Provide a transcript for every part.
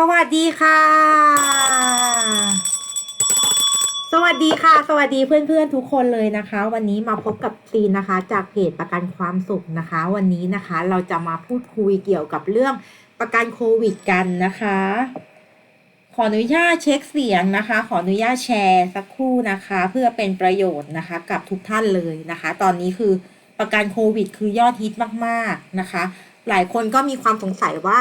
สวัสดีค่ะ สวัสดีค่ะ สวัสดีเพื่อนๆทุกคนเลยนะคะ วันนี้มาพบกับซีนนะคะ จากเพจประกันความสุขนะคะ วันนี้นะคะ เราจะมาพูดคุยเกี่ยวกับเรื่องประกันโควิดกันนะคะ ขออนุญาตเช็คเสียงนะคะ ขออนุญาตแชร์สักครู่นะคะ เพื่อเป็นประโยชน์นะคะ กับทุกท่านเลยนะคะ ตอนนี้คือประกันโควิด คือยอดฮิตมากๆนะคะ หลายคนก็มีความสงสัยว่า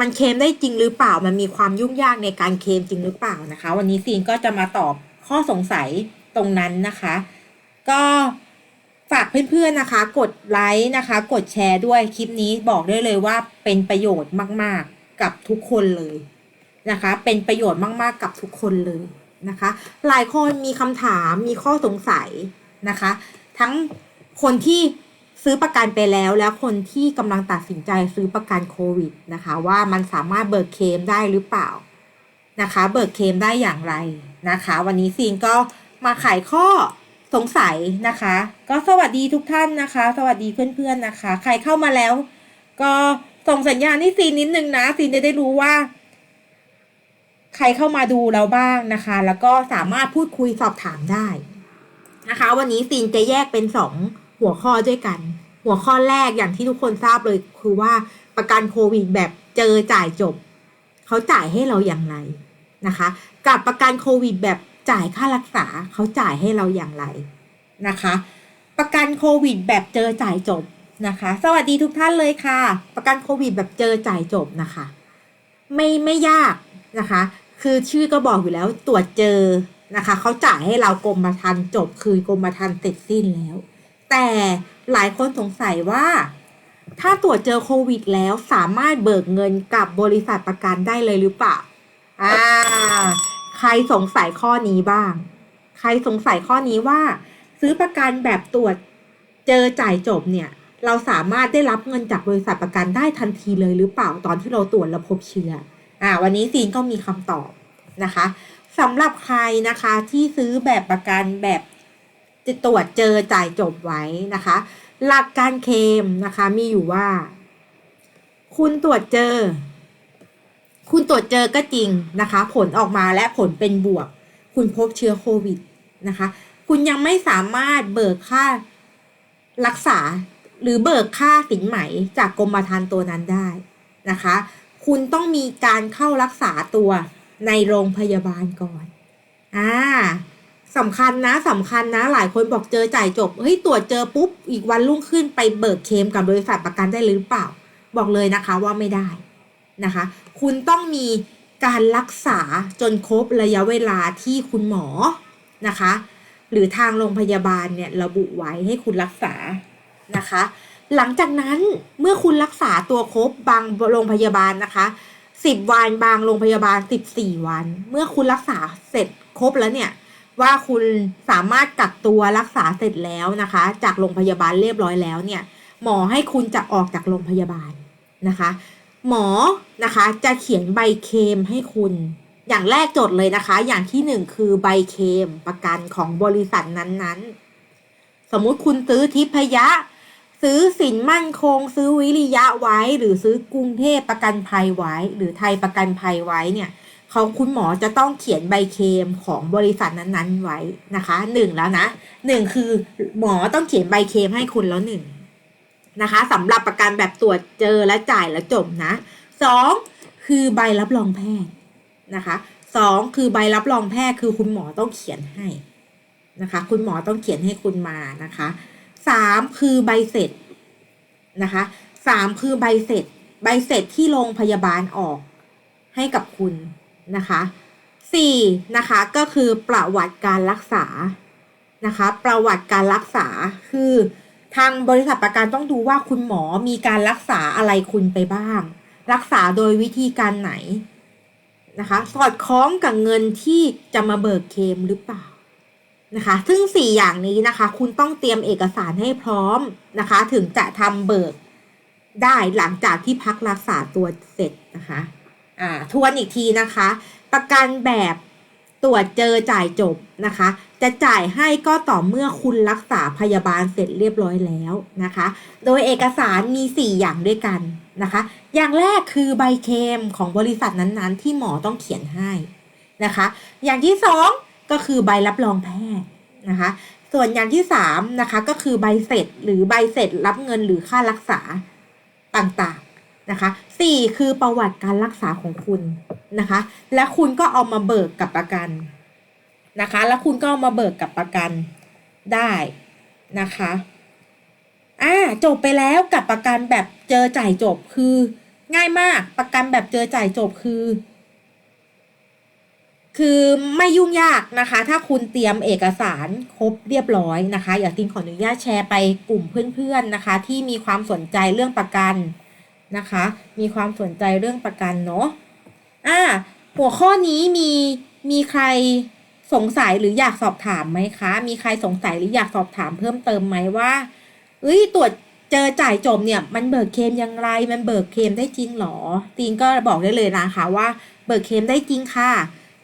มันเคลมได้จริงหรือเปล่า มันมีความยุ่งยากในการเคลมจริงหรือเปล่านะคะ วันนี้ซีนก็จะมาตอบข้อสงสัยตรงนั้นนะคะ ก็ฝากเพื่อนๆนะคะ กดไลค์นะคะ กดแชร์ด้วยคลิปนี้บอกได้เลยว่าเป็นประโยชน์มากๆกับทุกคนเลยนะคะ เป็นประโยชน์มากๆกับทุกคนเลยนะคะ หลายคนมีคำถามมีข้อสงสัยนะคะ ทั้งคนที่ ซื้อประกันไปแล้วแล้วคนที่กำลังตัดสินใจซื้อประกันโควิดนะคะ ว่ามันสามารถเบิกเคมได้หรือเปล่านะคะ เบิกเคมได้อย่างไรนะคะ วันนี้ซีนก็มาไขข้อสงสัยนะคะ ก็สวัสดีทุกท่านนะคะ สวัสดีเพื่อนๆนะคะ ใครเข้ามาแล้ว ก็ส่งสัญญาณให้ซีนนิดนึงนะซีนจะได้รู้ว่า ใครเข้ามาดูเราบ้างนะคะ แล้วก็สามารถพูดคุยสอบถามได้นะคะ วันนี้ซีนจะแยกเป็นสอง หัวข้อด้วยกัน หัวข้อแรกอย่างที่ทุกคนทราบเลยคือว่าประกันโควิดแบบเจอจ่ายจบ เขาจ่ายให้เราอย่างไรนะคะ กับประกันโควิดแบบจ่ายค่ารักษาเขาจ่ายให้เราอย่างไรนะคะ ประกันโควิดแบบเจอจ่ายจบนะคะ สวัสดีทุกท่านเลยค่ะ ประกันโควิดแบบเจอจ่ายจบนะคะ ไม่ไม่ยากนะคะ คือชื่อก็บอกอยู่แล้วตรวจเจอนะคะเขาจ่ายให้เรากรมธรรม์จบคือกรมธรรม์เสร็จสิ้นแล้ว แต่หลายคนสงสัยว่า ถ้าตรวจเจอโควิดแล้วสามารถเบิกเงินกับบริษัทประกันได้เลยหรือเปล่าอ่า ใครสงสัยข้อนี้บ้าง ใครสงสัยข้อนี้ว่า ซื้อประกันแบบตรวจเจอจ่ายจบเนี่ย เราสามารถได้รับเงินจากบริษัทประกันได้ทันทีเลยหรือเปล่าตอนที่เราตรวจแล้วพบเชื้ออ่า วันนี้ซีนก็มีคำตอบนะคะสำหรับใครนะคะที่ซื้อแบบประกันแบบ ตรวจเจอจ่ายจบไว้นะคะ หลักการเคมนะคะมีอยู่ว่า คุณตรวจเจอ คุณตรวจเจอก็จริงนะคะ ผลออกมาและผลเป็นบวก คุณพบเชื้อโควิดนะคะ คุณยังไม่สามารถเบิกค่ารักษาหรือเบิกค่าสินไหมจากกรมธรรม์ตัวนั้นได้นะคะ คุณต้องมีการเข้ารักษาตัวในโรงพยาบาลก่อน อ่า สำคัญนะสำคัญนะ หลายคนบอกเจอจ่ายจบเฮ้ยตรวจเจอปุ๊บอีกวันรุ่งขึ้นไปเบิกเคมกับบริษัทประกันได้หรือเปล่า บอกเลยนะคะว่าไม่ได้นะคะ คุณต้องมีการรักษาจนครบระยะเวลาที่คุณหมอนะคะ หรือทางโรงพยาบาลเนี่ยระบุไว้ให้คุณรักษานะคะ หลังจากนั้นเมื่อคุณรักษาตัวครบบางโรงพยาบาลนะคะสิบวันบางโรงพยาบาลสิบสี่วัน เมื่อคุณรักษาเสร็จครบแล้วเนี่ย ว่าคุณสามารถกักตัวรักษาเสร็จแล้วนะคะ จากโรงพยาบาลเรียบร้อยแล้วเนี่ย หมอให้คุณจะออกจากโรงพยาบาลนะคะ หมอนะคะจะเขียนใบเคมให้คุณ อย่างแรกจดเลยนะคะ อย่างที่หนึ่งคือใบเคมประกันของบริษัทนั้นๆ สมมุติคุณซื้อทิพยะ ซื้อสินมั่นคง ซื้อวิริยะไว้ หรือซื้อกรุงเทพประกันภัยไว้ หรือไทยประกันภัยไว้เนี่ย เขาคุณหมอจะต้องเขียนใบเคลมของบริษัทนั้นๆ ไว้นะคะหนึ่งแล้วนะหนึ่งคือหมอต้องเขียนใบเคลมให้คุณแล้วหนึ่งนะคะสำหรับประกันแบบตรวจเจอและจ่ายแล้วจบนะสองคือใบรับรองแพทย์นะคะสองคือใบรับรองแพทย์คือคุณหมอต้องเขียนให้นะคะ คุณหมอต้องเขียนให้คุณมานะคะสามคือใบเสร็จนะคะสามคือใบเสร็จ ใบเสร็จที่โรงพยาบาลออกให้กับคุณ นะคะสี่นะคะก็คือประวัติการรักษานะคะประวัติการรักษาคือทางบริษัทประกันต้องดูว่าคุณหมอมีการรักษาอะไรคุณไปบ้าง รักษาโดยวิธีการไหนนะคะสอดคล้องกับเงินที่จะมาเบิกเคมหรือเปล่านะคะซึ่งสี่อย่างนี้นะคะคุณต้องเตรียมเอกสารให้พร้อมนะคะถึงจะทำเบิกได้หลังจากที่พักรักษาตัวเสร็จนะคะ อ่าทวนอีกทีนะคะ ประกันแบบตรวจเจอจ่ายจบนะคะ จะจ่ายให้ก็ต่อเมื่อคุณรักษาพยาบาลเสร็จเรียบร้อยแล้วนะคะ โดยเอกสารมี 4 อย่างด้วยกันนะคะ อย่างแรกคือใบเคมของบริษัทนั้นๆ ที่หมอต้องเขียนให้นะคะ อย่างที่สองก็คือใบรับรองแพทย์นะคะ ส่วนอย่างที่สามนะคะก็คือใบเสร็จหรือใบเสร็จรับเงินหรือค่ารักษาต่างๆ นะคะสี่คือประวัติการรักษาของคุณนะคะ และคุณก็เอามาเบิกกับประกันนะคะ แล้วคุณก็เอามาเบิกกับประกันได้นะคะอ่าจบไปแล้วกับประกันแบบเจอจ่ายจบคือ ง่ายมากประกันแบบเจอจ่ายจบคือ คือไม่ยุ่งยากนะคะ ถ้าคุณเตรียมเอกสารครบเรียบร้อยนะคะ อย่าติงขออนุญาตแชร์ไปกลุ่มเพื่อนๆนะคะ ที่มีความสนใจเรื่องประกัน นะคะ มีความสนใจเรื่องประกันเนาะอ่าหัวข้อนี้มีมีใครสงสัยหรืออยากสอบถามไหมคะ มีใครสงสัยหรืออยากสอบถามเพิ่มเติมไหมว่าเอ้ยตรวจเจอจ่ายจบเนี่ย มันเบิกเคลมยังไงมันเบิกเคลมได้จริงหรอตีนก็บอกได้เลยนะคะว่าเบิกเคลมได้จริงค่ะ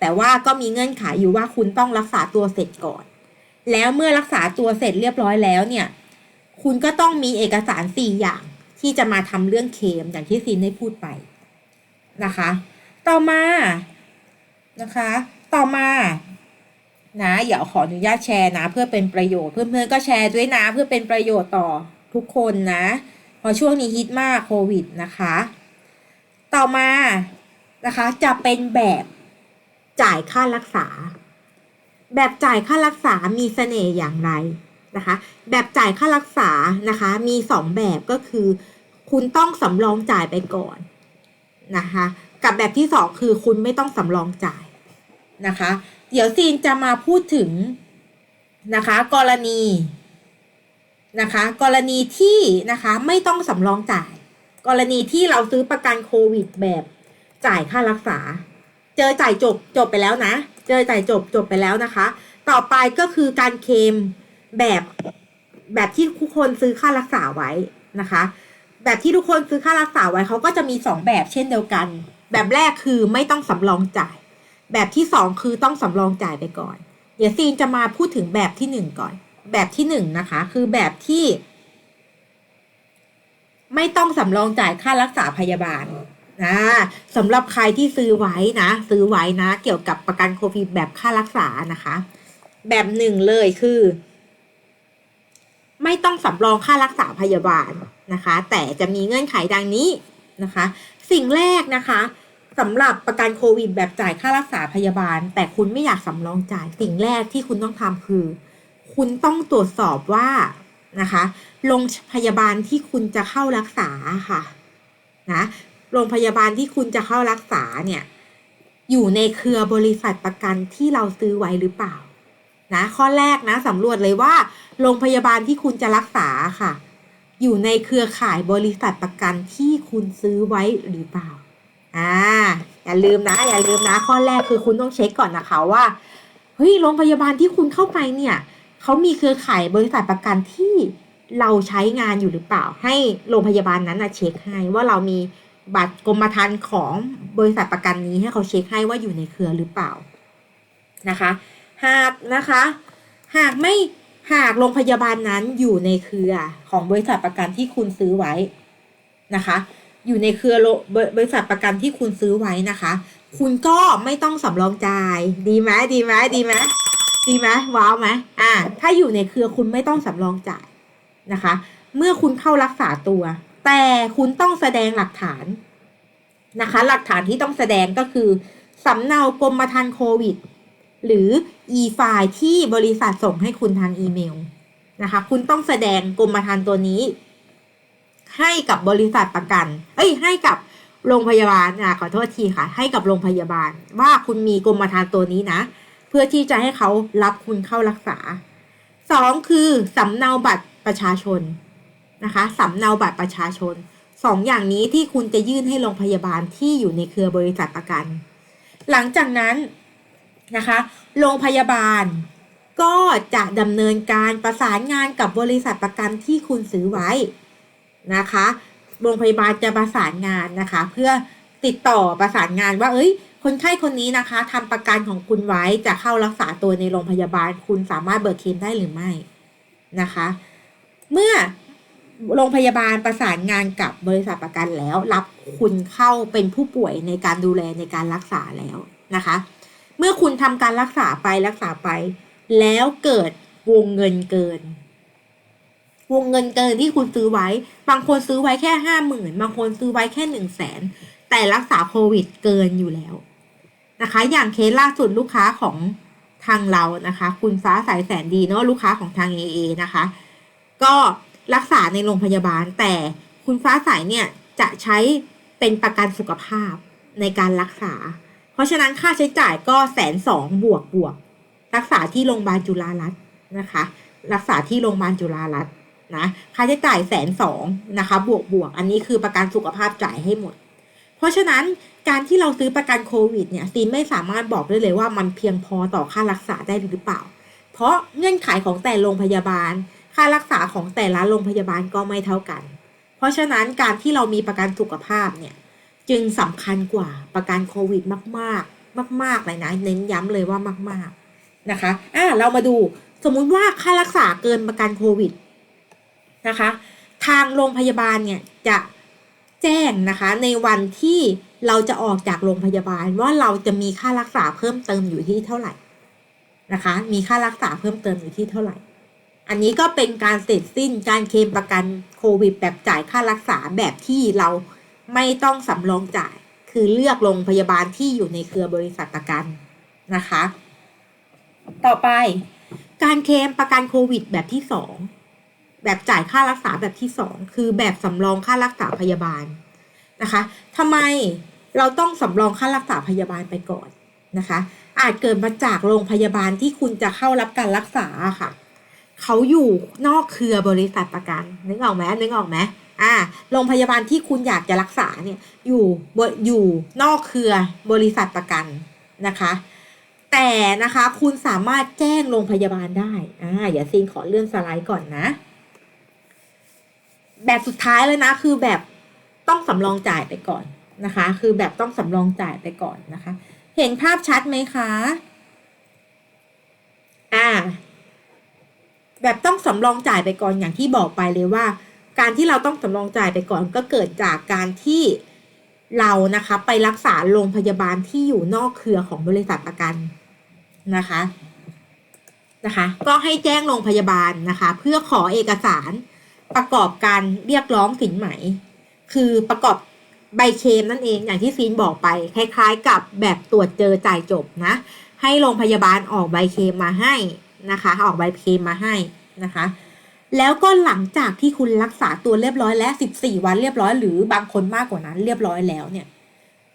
แต่ว่าก็มีเงื่อนไขอยู่ว่าคุณต้องรักษาตัวเสร็จก่อน แล้วเมื่อรักษาตัวเสร็จเรียบร้อยแล้วเนี่ย คุณก็ต้องมีเอกสารสี่อย่าง ที่จะมาทำเรื่องเคมอย่างที่ซีนได้พูดไปนะคะ ต่อมานะคะ ต่อมานะเดี๋ยวขออนุญาตแชร์นะ เพื่อเป็นประโยชน์เพื่อนๆก็แชร์ด้วยนะเพื่อเป็นประโยชน์ต่อทุกคนนะพราะช่วงนี้ฮิตมากโควิดนะคะ ต่อมานะคะจะเป็นแบบจ่ายค่ารักษา แบบจ่ายค่ารักษามีเสน่ห์อย่างไร นะคะ แบบจ่ายค่ารักษานะคะ มีสองแบบก็คือ คุณต้องสำรองจ่ายไปก่อนนะคะ กับแบบที่สองคือคุณไม่ต้องสำรองจ่ายนะคะ เดี๋ยวซีนจะมาพูดถึงนะคะ กรณีนะคะ กรณีที่นะคะไม่ต้องสำรองจ่าย กรณีที่เราซื้อประกันโควิดแบบจ่ายค่ารักษา เจอจ่ายจบจบไปแล้วนะ เจอจ่ายจบจบไปแล้วนะคะ ต่อไปก็คือการเคลม แบบแบบที่ทุกคนซื้อค่ารักษาไว้นะคะ แบบที่ทุกคนซื้อค่ารักษาไว้เขาก็จะมีสองแบบเช่นเดียวกัน แบบแรกคือไม่ต้องสำรองจ่าย แบบที่สองคือต้องสำรองจ่ายไปก่อน เดี๋ยวซีนจะมาพูดถึงแบบที่หนึ่งก่อน แบบที่หนึ่งนะคะ คือแบบที่ ไม่ต้องสำรองจ่ายค่ารักษาพยาบาลนะสำหรับใครที่ซื้อไว้นะ ซื้อไว้นะ เกี่ยวกับประกันโควิดแบบค่ารักษานะคะ แบบหนึ่งเลยคือ ไม่ต้องสำรองค่ารักษาพยาบาลนะคะ แต่จะมีเงื่อนไขดังนี้นะคะ สิ่งแรกนะคะสำหรับประกันโควิดแบบจ่ายค่ารักษาพยาบาล แต่คุณไม่อยากสำรองจ่าย สิ่งแรกที่คุณต้องทำคือ คุณต้องตรวจสอบว่านะคะโรงพยาบาลที่คุณจะเข้ารักษาค่ะนะโรงพยาบาลที่คุณจะเข้ารักษาเนี่ยอยู่ในเครือบริษัทประกันที่เราซื้อไว้หรือเปล่า นะข้อแรกนะสำรวจเลยว่าโรงพยาบาลที่คุณจะรักษาค่ะ อยู่ในเครือข่ายบริษัทประกันที่คุณซื้อไว้หรือเปล่าอ่าอย่าลืมนะ อย่าลืมนะ ข้อแรกคือคุณต้องเช็คก่อนนะคะว่าเฮ้ยโรงพยาบาลที่คุณเข้าไปเนี่ยเขามีเครือข่ายบริษัทประกันที่เราใช้งานอยู่หรือเปล่า ให้โรงพยาบาลนั้นนะเช็คให้ว่าเรามีบัตรกรมธรรม์ของบริษัทประกันนี้ให้เขาเช็คให้ว่าอยู่ในเครือหรือเปล่านะคะ หากนะคะ หากไม่หากโรงพยาบาลนั้นอยู่ในเครือของบริษัทประกันที่คุณซื้อไว้นะคะ อยู่ในเครือโรบบริษัทประกันที่คุณซื้อไว้นะคะ คุณก็ไม่ต้องสำรองจ่าย ดีไหมดีไหมดีไหมดีไหมว้าวไหมอ่า ถ้าอยู่ในเครือคุณไม่ต้องสำรองจ่ายนะคะ เมื่อคุณเข้ารักษาตัว แต่คุณต้องแสดงหลักฐานนะคะ หลักฐานที่ต้องแสดงก็คือสำเนากรมธรรม์โควิด หรือ e-file ที่บริษัทส่งให้คุณทางอีเมลนะคะ คุณต้องแสดงกรมธรรม์ตัวนี้ ให้กับบริษัทประกัน เอ้ย ให้กับโรงพยาบาลนะขอโทษทีค่ะ ให้กับโรงพยาบาล ว่าคุณมีกรมธรรม์ตัวนี้นะ เพื่อที่จะให้เขารับคุณเข้ารักษาสองคือสำเนาบัตรประชาชนนะคะสำเนาบัตรประชาชนสองอย่างนี้ที่คุณจะยื่นให้โรงพยาบาลที่อยู่ในเครือบริษัทประกัน หลังจากนั้น นะคะ โรงพยาบาล ก็จะดำเนินการประสานงานกับบริษัทประกันที่คุณซื้อไว้นะคะ โรงพยาบาลจะประสานงานนะคะ เพื่อติดต่อประสานงานว่า เอ้ย คนไข้คนนี้นะคะทำประกันของคุณไว้จะเข้ารักษาตัวในโรงพยาบาล คุณสามารถเบิกเคลมได้หรือไม่นะคะ เมื่อโรงพยาบาลประสานงานกับบริษัทประกันแล้ว รับคุณเข้าเป็นผู้ป่วยในการดูแลในการรักษาแล้วนะคะ เมื่อคุณทำการรักษาไปรักษาไป แล้วเกิดวงเงินเกิน วงเงินเกินที่คุณซื้อไว้ บางคนซื้อไว้แค่ห้าหมื่นบางคนซื้อไว้แค่หนึ่งแสนแต่รักษาโควิดเกินอยู่แล้วนะคะ อย่างเคสล่าสุดลูกค้าของทางเรานะคะ คุณฟ้าสายแสนดีเนาะลูกค้าของทาง AA นะคะ ก็รักษาในโรงพยาบาล แต่คุณฟ้าใสเนี่ยจะใช้เป็นประกันสุขภาพในการรักษา เพราะฉะนั้นค่าใช้จ่ายก็แสนสองบวกบวก รักษาที่โรงพยาบาลจุฬารัตน์นะคะ รักษาที่โรงพยาบาลจุฬารัตน์นะค่าใช้จ่ายแสนสองนะคะบวกบวกอันนี้คือประกันสุขภาพจ่ายให้หมด เพราะฉะนั้นการที่เราซื้อประกันโควิดเนี่ยซีนไม่สามารถบอกได้เลยว่ามันเพียงพอต่อค่ารักษาได้หรือเปล่า เพราะเงื่อนไขของแต่โรงพยาบาล ค่ารักษาของแต่ละโรงพยาบาลก็ไม่เท่ากัน เพราะฉะนั้นการที่เรามีประกันสุขภาพเนี่ย จึงสำคัญกว่าประกันโควิดมากๆ มากๆเลยนะเน้นย้ำเลยว่ามากๆนะคะอะเรามาดูสมมุติว่าค่ารักษาเกินประกันโควิดนะคะทางโรงพยาบาลเนี่ยจะแจ้งนะคะในวันที่เราจะออกจากโรงพยาบาลว่าเราจะมีค่ารักษาเพิ่มเติมอยู่ที่เท่าไหร่นะคะ มีค่ารักษาเพิ่มเติมอยู่ที่เท่าไหร่ อันนี้ก็เป็นการเสร็จสิ้นการเคลมประกันโควิดแบบจ่ายค่ารักษาแบบที่เรา ไม่ต้องสำรองจ่าย คือเลือกโรงพยาบาลที่อยู่ในเครือบริษัทประกันนะคะ ต่อไป การเคลมประกันโควิดแบบที่สองแบบจ่ายค่ารักษาแบบที่สองคือแบบสำรองค่ารักษาพยาบาลนะคะทำไมเราต้องสำรองค่ารักษาพยาบาลไปก่อนนะคะ อาจเกิดมาจากโรงพยาบาลที่คุณจะเข้ารับการรักษาค่ะ เขาอยู่นอกเครือบริษัทประกันนึกออกไหมนึกออกไหม อ่าโรงพยาบาลที่คุณอยากจะรักษาเนี่ยอยู่บอยู่นอกเครือบริษัทประกันนะคะ แต่นะคะคุณสามารถแจ้งโรงพยาบาลได้อ่าอย่าซีนขอเลื่อนสไลด์ก่อนนะ แบบสุดท้ายเลยนะคือแบบต้องสำรองจ่ายไปก่อนนะคะ คือแบบต้องสำรองจ่ายไปก่อนนะคะ เห็นภาพชัดไหมคะอ่าแบบต้องสำรองจ่ายไปก่อนอย่างที่บอกไปเลยว่า การที่เราต้องสำรองจ่ายไปก่อนก็เกิดจากการที่เรานะคะไปรักษาโรงพยาบาลที่อยู่นอกเครือของบริษัทประกันนะคะนะคะ ก็ให้แจ้งโรงพยาบาลนะคะ เพื่อขอเอกสารประกอบการเรียกร้องสินไหม คือประกอบใบเคมนั่นเองอย่างที่ซีนบอกไป คล้ายๆ กับแบบตรวจเจอจ่ายจบนะ ให้โรงพยาบาลออกใบเคมมาให้นะคะ ออกใบเคมมาให้นะคะ แล้วก็หลังจากที่คุณรักษาตัวเรียบร้อยแล้ว 14 วันเรียบร้อย หรือบางคนมากกว่านั้นเรียบร้อยแล้วเนี่ย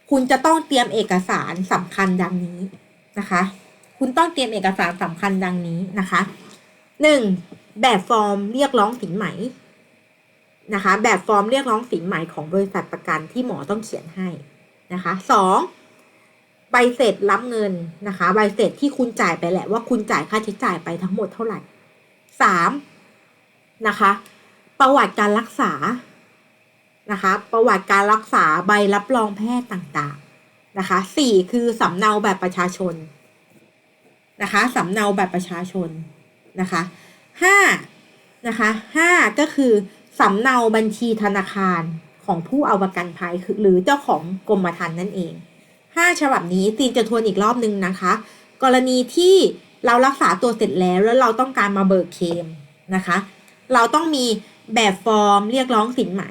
คุณจะต้องเตรียมเอกสารสำคัญดังนี้นะคะ คุณต้องเตรียมเอกสารสำคัญดังนี้นะคะหนึ่งแบบฟอร์มเรียกร้องสินไหมนะคะ แบบฟอร์มเรียกร้องสินไหมของบริษัทประกันที่หมอต้องเขียนให้นะคะสองใบเสร็จรับเงินนะคะ ใบเสร็จที่คุณจ่ายไปแหละว่าคุณจ่ายค่าใช้จ่ายไปทั้งหมดเท่าไหร่สาม นะคะ ประวัติการรักษานะคะ ประวัติการรักษาใบรับรองแพทย์ต่างๆนะคะสี่คือสำเนาแบบประชาชนนะคะสำเนาแบบประชาชนนะคะห้านะคะห้าก็คือสำเนาบัญชีธนาคารของผู้เอาประกันภัยคือหรือเจ้าของกรมธรรม์นั่นเองห้าฉบับนี้ตีนจะทวนอีกรอบนึงนะคะ กรณีที่เรารักษาตัวเสร็จแล้วแล้วเราต้องการมาเบิกเคลมนะคะ เราต้องมีแบบฟอร์มเรียกร้องสินไหม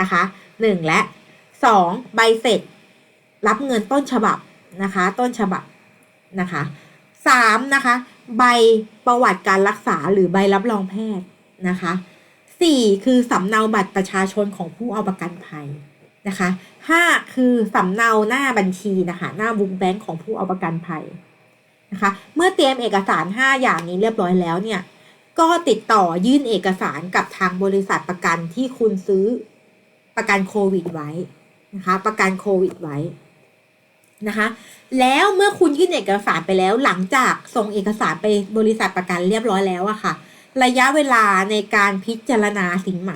นะคะหนึ่งและสองใบเสร็จ รับเงินต้นฉบับนะคะ ต้นฉบับนะคะสามนะคะใบประวัติการรักษาหรือใบรับรองแพทย์นะคะสี่คือสำเนาบัตรประชาชนของผู้เอาประกันภัยนะคะห้าคือสำเนาหน้าบัญชีนะคะหน้าบุ๊กแบงค์ของผู้เอาประกันภัยนะคะ เมื่อเตรียมเอกสารห้าอย่างนี้เรียบร้อยแล้วเนี่ย ก็ติดต่อยื่นเอกสารกับทางบริษัทประกันที่คุณซื้อประกันโควิดไว้นะคะประกันโควิดไว้นะคะแล้วเมื่อคุณยื่นเอกสารไปแล้วหลังจากส่งเอกสารไปบริษัทประกันเรียบร้อยแล้วอะค่ะ ระยะเวลาในการพิจารณาสินไหม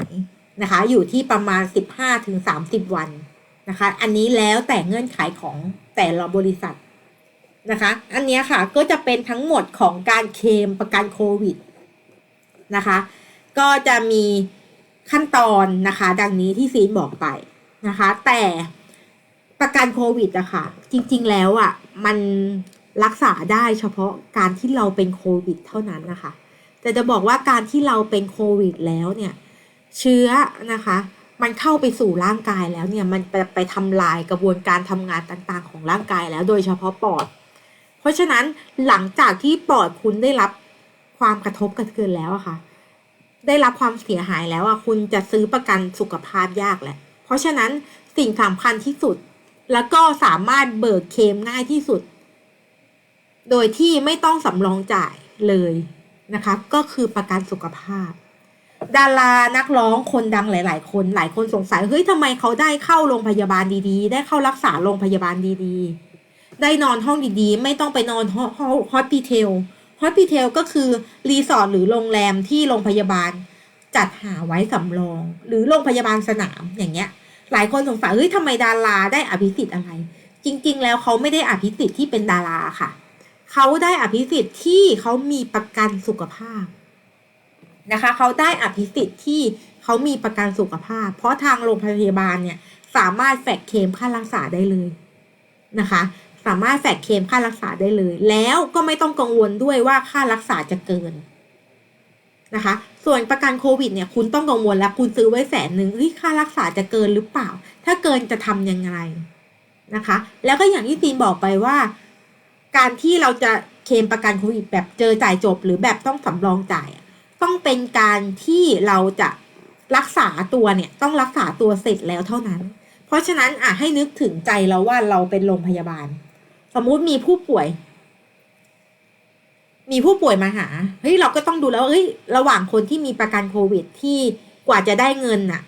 นะคะอยู่ที่ประมาณ 15-30 วันนะคะอันนี้แล้วแต่เงื่อนไขของแต่ละบริษัทนะคะ อันนี้ค่ะก็จะเป็นทั้งหมดของการเคลมประกันโควิด นะคะ ก็จะมีขั้นตอนนะคะ ดังนี้ที่ซีนบอกไปนะคะ แต่ประกันโควิดอะค่ะ จริงๆแล้วอะมันรักษาได้เฉพาะการที่เราเป็นโควิดเท่านั้นนะคะ แต่จะบอกว่าการที่เราเป็นโควิดแล้วเนี่ย เชื้อนะคะ มันเข้าไปสู่ร่างกายแล้วเนี่ย มันไปไปทำลายกระบวนการทำงานต่างๆ ของร่างกายแล้วโดยเฉพาะปอด เพราะฉะนั้นหลังจากที่ปอดคุณได้รับ ความกระทบกระเทือนแล้วอะค่ะ ได้รับความเสียหายแล้วอะคุณจะซื้อประกันสุขภาพยากแหละ เพราะฉะนั้นสิ่งสำคัญที่สุด แล้วก็สามารถเบิกเคลมง่ายที่สุด โดยที่ไม่ต้องสำรองจ่ายเลยนะคะ ก็คือประกันสุขภาพ ดารานักร้องคนดังหลาย ๆ คนหลายคนสงสัยเฮ้ยทำไมเขาได้เข้าโรงพยาบาลดีๆ ได้เข้ารักษาโรงพยาบาลดี ๆ ได้นอนห้องดีๆ ไม่ต้องไปนอนฮอสพิเทล ฮอสพิเทลก็คือรีสอร์ทหรือโรงแรมที่โรงพยาบาลจัดหาไว้สำรอง หรือโรงพยาบาลสนามอย่างเงี้ย หลายคนสงสัยเฮ้ยทำไมดาราได้อภิสิทธิ์อะไร จริง ๆ แล้วเขาไม่ได้อภิสิทธิ์ที่เป็นดาราค่ะ เขาได้อภิสิทธิ์ที่เขามีประกันสุขภาพนะคะ เขาได้อภิสิทธิ์ที่เขามีประกันสุขภาพ เพราะทางโรงพยาบาลเนี่ยสามารถแฟกเคมค่ารักษาได้เลยนะคะ สามารถแฟกเคมค่ารักษาได้เลย แล้วก็ไม่ต้องกังวลด้วยว่าค่ารักษาจะเกินนะคะ ส่วนประกันโควิดเนี่ยคุณต้องกังวลแล้วคุณซื้อไว้แสนหนึ่งเฮ้ยค่ารักษาจะเกินหรือเปล่า ถ้าเกินจะทำยังไงนะคะ แล้วก็อย่างที่ตีนบอกไปว่า การที่เราจะเคมประกันโควิดแบบเจอจ่ายจบ หรือแบบต้องสำรองจ่าย ต้องเป็นการที่เราจะรักษาตัวเนี่ยต้องรักษาตัวเสร็จแล้วเท่านั้น เพราะฉะนั้นอะให้นึกถึงใจเราว่าเราเป็นโรงพยาบาล สมมุติมีผู้ป่วย มีผู้ป่วยมาหาเฮ้ยเราก็ต้องดูแล้วเฮ้ยระหว่างคนที่มีประกันโควิดที่กว่าจะได้เงินน่ะ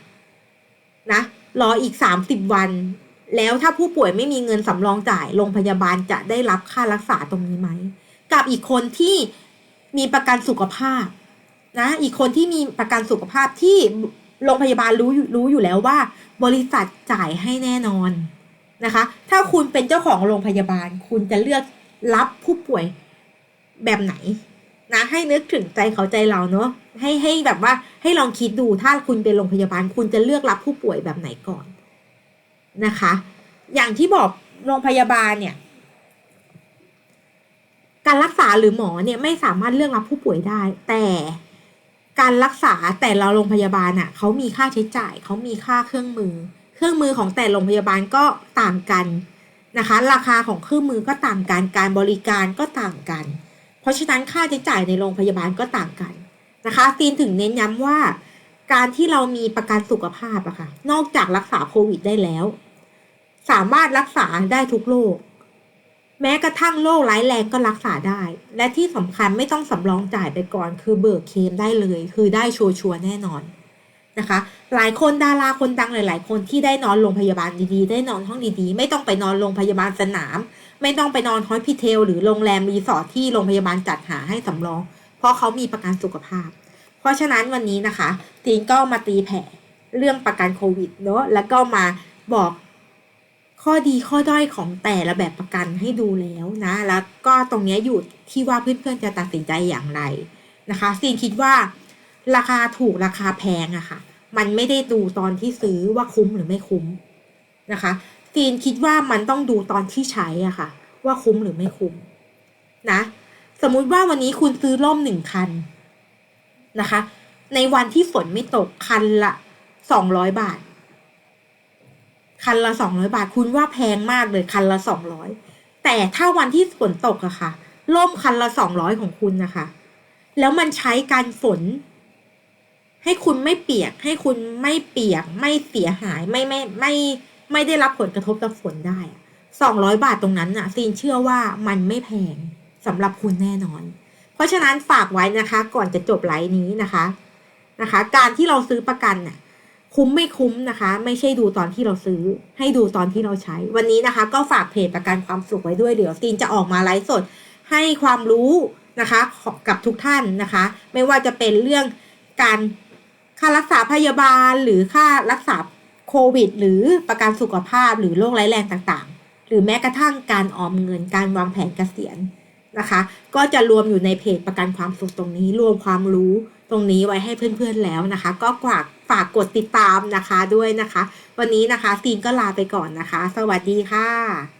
นะรออีกสามสิบวัน แล้วถ้าผู้ป่วยไม่มีเงินสำรองจ่ายโรงพยาบาลจะได้รับค่ารักษาตรงนี้ไหม กับอีกคนที่มีประกันสุขภาพ นะ อีกคนที่มีประกันสุขภาพที่โรงพยาบาลรู้รู้อยู่แล้วว่า บริษัทจ่ายให้แน่นอน นะคะ ถ้าคุณเป็นเจ้าของโรงพยาบาล คุณจะเลือกรับผู้ป่วยแบบไหนนะให้นึกถึงใจเขาใจเราเนอะให้ให้แบบว่าให้ลองคิดดูถ้าคุณเป็นโรงพยาบาล คุณจะเลือกรับผู้ป่วยแบบไหนก่อนนะคะ อย่างที่บอกโรงพยาบาลเนี่ย การรักษาหรือหมอเนี่ยไม่สามารถเลือกรับผู้ป่วยได้ แต่การรักษาแต่ละโรงพยาบาลอะเขามีค่าใช้จ่ายเขามีค่าเครื่องมือ เครื่องมือของแต่โรงพยาบาลก็ต่างกันนะคะ ราคาของเครื่องมือก็ต่างกัน การบริการก็ต่างกัน เพราะฉะนั้นค่าใช้จ่ายในโรงพยาบาลก็ต่างกันนะคะซีนถึงเน้นย้ำว่าการที่เรามีประกันสุขภาพอะค่ะ นอกจากรักษาโควิดได้แล้ว สามารถรักษาได้ทุกโรคแม้กระทั่งโรคร้ายแรงก็รักษาได้ และที่สำคัญไม่ต้องสำรองจ่ายไปก่อน คือเบิกเคลมได้เลย คือได้ชัวร์แน่นอน นะคะ หลายคนดาราคนดังหลาย ๆ คนที่ได้นอนโรงพยาบาลดีๆ ได้นอนห้องดีๆ ไม่ต้องไปนอนโรงพยาบาลสนาม ไม่ต้องไปนอนฮอสพิทลหรือโรงแรมรีสอร์ทที่โรงพยาบาลจัดหาให้สำรอง เพราะเขามีประกันสุขภาพ เพราะฉะนั้นวันนี้นะคะตีนก็มาตีแผ่เรื่องประกันโควิดเนาะแล้วก็มาบอกข้อดีข้อด้อยของแต่ละแบบประกันให้ดูแล้วนะ แล้วก็ตรงนี้อยู่ที่ว่าเพื่อนๆจะตัดสินใจอย่างไรนะคะซีนคิดว่า ราคาถูกราคาแพงอะค่ะ มันไม่ได้ดูตอนที่ซื้อว่าคุ้มหรือไม่คุ้มนะคะซีนคิดว่ามันต้องดูตอนที่ใช้อะค่ะ ว่าคุ้มหรือไม่คุ้มนะ สมมุติว่าวันนี้คุณซื้อร่มหนึ่งคันนะคะ ในวันที่ฝนไม่ตกคันละสองร้อยบาท คันละสองร้อยบาท คุณว่าแพงมากเลยคันละสองร้อยแต่ถ้าวันที่ฝนตกอะค่ะร่มคันละสองร้อยของคุณนะคะ แล้วมันใช้การฝน ให้คุณไม่เปียก ให้คุณไม่เปียก ไม่เสียหาย ไม่ไม่ไม่ไม่ได้รับผลกระทบจากฝนได้สองร้อยบาทตรงนั้นน่ะซีนเชื่อว่ามันไม่แพงสำหรับคุณแน่นอน เพราะฉะนั้นฝากไว้นะคะ ก่อนจะจบไลฟ์นี้นะคะนะคะ การที่เราซื้อประกันน่ะคุ้มไม่คุ้มนะคะ ไม่ใช่ดูตอนที่เราซื้อ ให้ดูตอนที่เราใช้ วันนี้นะคะ ก็ฝากเพจประกันความสุขไว้ด้วยเดี๋ยวซีนจะออกมาไลฟ์สด ให้ความรู้นะคะกับทุกท่านนะคะ ไม่ว่าจะเป็นเรื่องการ ค่ารักษาพยาบาลหรือค่ารักษาโควิด หรือประกันสุขภาพหรือโรคร้ายแรงต่างๆ หรือแม้กระทั่งการออมเงินการวางแผนเกษียณนะคะ ก็จะรวมอยู่ในเพจประกันความสุขตรงนี้รวมความรู้ตรงนี้ไว้ให้เพื่อนๆแล้วนะคะ ก็ฝากฝากกดติดตามนะคะด้วยนะคะ วันนี้นะคะซีนก็ลาไปก่อนนะคะ สวัสดีค่ะ